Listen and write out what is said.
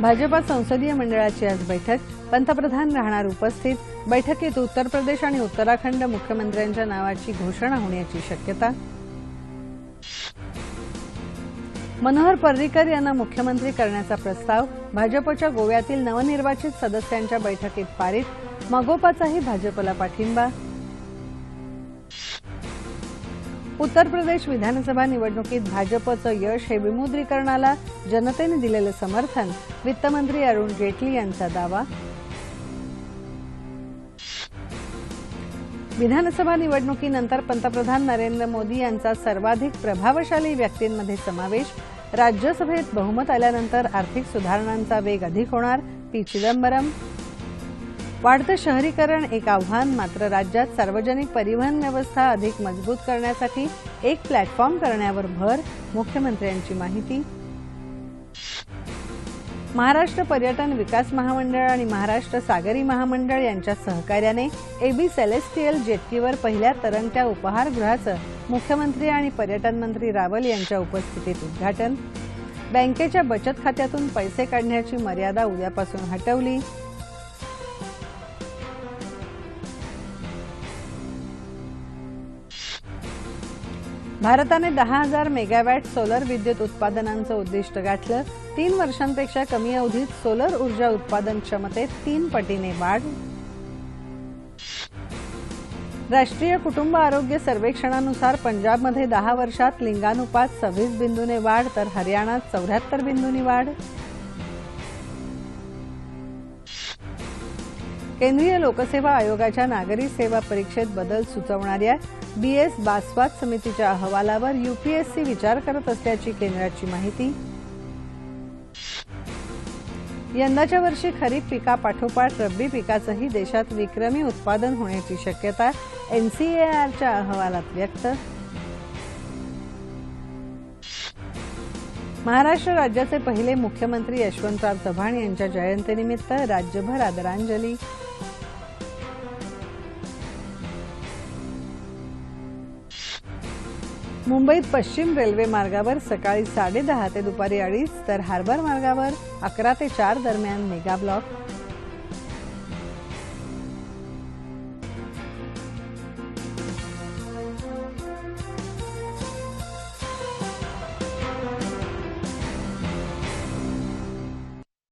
भाजपा संसदीय मंडळाची आज बैठक. पंतप्रधान राहणार उपस्थित. बैठकीत उत्तर प्रदेश आणि उत्तराखंड मुख्यमंत्र्यांच्या नावाची घोषणा होण्याची शक्यता. मनोहर पर्रिकर यांना मुख्यमंत्री करण्याचा प्रस्ताव. भाजपच्या गोव्यातील नवनिर्वाचित सदस्यांच्या बैठकीत पारित. मगोपाचाही भाजपला पाठिंबा. उत्तर प्रदेश विधानसभा निवडणुकीत भाजपचं यश हे विमुद्रीकरणाला जनतेने दिलेलं समर्थन वित्तमंत्री अरुण जेटली यांचा दावा. विधानसभा निवडणुकीनंतर पंतप्रधान नरेंद्र मोदी यांचा सर्वाधिक प्रभावशाली व्यक्तींमध्ये समावेश. राज्यसभेत बहुमत आल्यानंतर आर्थिक सुधारणांचा वेग अधिक होणार पी चिदंबरम. वाढतं शहरीकरण एक आव्हान मात्र राज्यात सार्वजनिक परिवहन व्यवस्था अधिक मजबूत करण्यासाठी एक प्लॅटफॉर्म करण्यावर भर मुख्यमंत्र्यांची माहिती. महाराष्ट्र पर्यटन विकास महामंडळ आणि महाराष्ट्र सागरी महामंडळ यांच्या सहकार्याने एबी सेलेस्टियल जेट्टीवर पहिल्या तरंगत्या उपहारगृहाचं मुख्यमंत्री आणि पर्यटन मंत्री रावल यांच्या उपस्थितीत उद्घाटन. बँकेच्या बचत खात्यातून पैसे काढण्याची मर्यादा उद्यापासून हटवली. भारताने दहा हजार मेगावॅट सोलर विद्युत उत्पादनांचं उद्दिष्ट गाठलं. तीन वर्षांपेक्षा कमी अवधीत सोलर ऊर्जा उत्पादन क्षमतेत तीन पटीने वाढ. राष्ट्रीय कुटुंब आरोग्य सर्वेक्षणानुसार पंजाबमध्ये दहा वर्षात लिंगानुपात सव्वीस बिंदूने वाढ तर हरियाणात चौऱ्याहत्तर बिंदूंनी वाढ. केंद्रीय लोकसेवा आयोगाच्या नागरी सेवा परीक्षेत बदल सुचवणाऱ्या बीएस बास्वाद समितीच्या अहवालावर युपीएससी विचार करत असल्याची केंद्राची माहिती. यंदाच्या वर्षी खरीप पिकापाठोपाठ रब्बी पिकाचंही देशात विक्रमी उत्पादन होण्याची शक्यता एनसीएआरच्या अहवालात व्यक्त. महाराष्ट्र राज्याचे पहिले मुख्यमंत्री यशवंतराव चव्हाण यांच्या जयंतीनिमित्त राज्यभर आदरांजली. मुंबईत पश्चिम रेल्वे मार्गावर सकाळी साडेदहा ते दुपारी अडीच तर हार्बर मार्गावर अकरा ते चार दरम्यान मेगा ब्लॉक.